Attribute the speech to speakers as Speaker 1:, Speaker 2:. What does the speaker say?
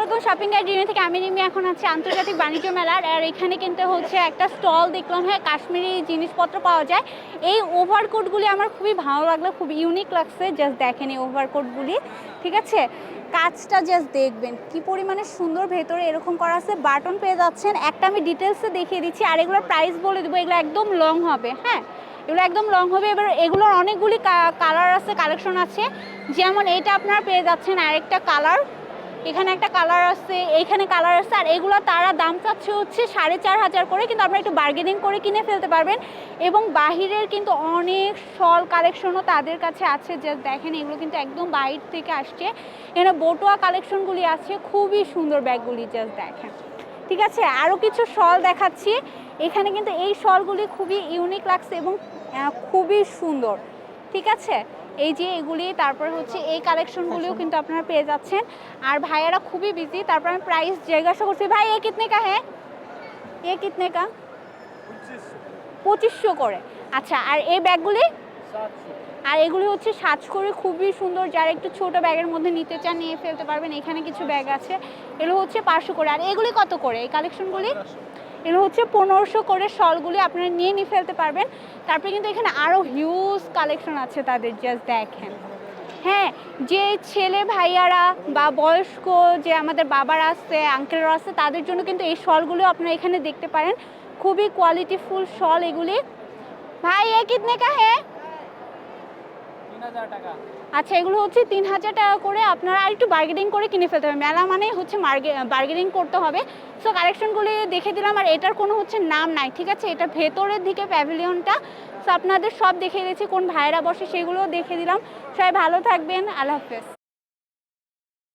Speaker 1: আলাইকুম shopping guide থেকে আমি রিমি, এখন আছে আন্তর্জাতিক বাণিজ্য মেলার। আর এখানে কিন্তু হচ্ছে একটা স্টল দেখলাম হ্যাঁ কাশ্মীরি জিনিসপত্র পাওয়া যায়। এই ওভারকোটগুলি আমার খুবই ভালো লাগল, খুব ইউনিক লাগছে। জাস্ট দেখেন এই ওভারকোটগুলি ঠিক আছে? কাজটা জাস্ট দেখবেন, কি পরিমাণে সুন্দর ভেতরে এরকম করা আছে। বাটন পেয়ে যাচ্ছেন, একটা আমি ডিটেলসে দেখিয়ে দিচ্ছি, আর এগুলোর প্রাইস বলে দেবো, এগুলো একদম লং হবে হ্যাঁ? এগুলো একদম লং হবে, এবার এগুলোর অনেকগুলি কালার আছে কালেকশন আছে। যেমন এইটা আপনারা পেয়ে যাচ্ছেন আরেকটা কালার এখানে একটা কালার আছে, এইখানে কালার আছে, আর এগুলো তারা দাম চাচ্ছে হচ্ছে সাড়ে চার হাজার করে, কিন্তু আপনারা একটু বার্গেনিং করে কিনে ফেলতে পারবেন। এবং বাহিরের কিন্তু অনেক শল কালেকশনও তাদের কাছে আছে, যে দেখেন এগুলো কিন্তু একদম বাইর থেকে আসছে। এখানে বটুয়া কালেকশনগুলি আছে, খুবই সুন্দর ব্যাগগুলি জাস্ট দেখেন। ঠিক আছে? আরও কিছু শল দেখাচ্ছি। এখানে কিন্তু এই শলগুলি খুবই ইউনিক লাগছে এবং খুবই সুন্দর। ঠিক আছে? এই যে এগুলি, তারপর হচ্ছে এই কালেকশনগুলিও কিন্তু আপনারা পেয়ে যাচ্ছেন। আর ভাইয়ারা খুবই বিজি তারপর আমি প্রাইস জিজ্ঞাসা করছি, ভাই, এ কিতনে কা হ্যাঁ এ কিতনে কা? পঁচিশশো করে। আচ্ছা আর এই ব্যাগগুলি? আর এগুলি হচ্ছে সাজ করে খুবই সুন্দর, যারা একটু ছোট ব্যাগের মধ্যে নিতে চান, নিয়ে ফেলতে পারবেন। এখানে কিছু ব্যাগ আছে, এগুলো হচ্ছে পাঁচশো করে। আর এগুলি কত করে, এই কালেকশনগুলি এগুলো হচ্ছে পনেরোশো করে শলগুলি আপনারা নিয়ে নিয়ে ফেলতে পারবেন। তারপরে কিন্তু এখানে আরও হিউজ কালেকশন আছে তাদের জাস্ট দেখেন। হ্যাঁ যে ছেলে ভাইয়ারা বা বয়স্ক যে আমাদের বাবারা আছে আঙ্কেলরা আছে, তাদের জন্য কিন্তু এই শলগুলো আপনারা এখানে দেখতে পারেন। খুবই কোয়ালিটিফুল শল এগুলি। ভাই, এ কিতনে কা আচ্ছা এগুলো হচ্ছে তিন হাজার টাকা করে আপনারা আর একটু বার্গেনিং করে কিনে ফেলতে হবে। মেলা মানে হচ্ছে বার্গেনিং করতে হবে। সো কালেকশনগুলি দেখে দিলাম আর এটার কোনো হচ্ছে নাম নাই, ঠিক আছে? এটা ভেতরের দিকে প্যাভিলিয়নটা সো আপনাদের সব দেখিয়ে দিয়েছি, কোন ভাইরা বসে সেগুলোও দেখে দিলাম। সবাই ভালো থাকবেন, আল্লাহ হাফেজ।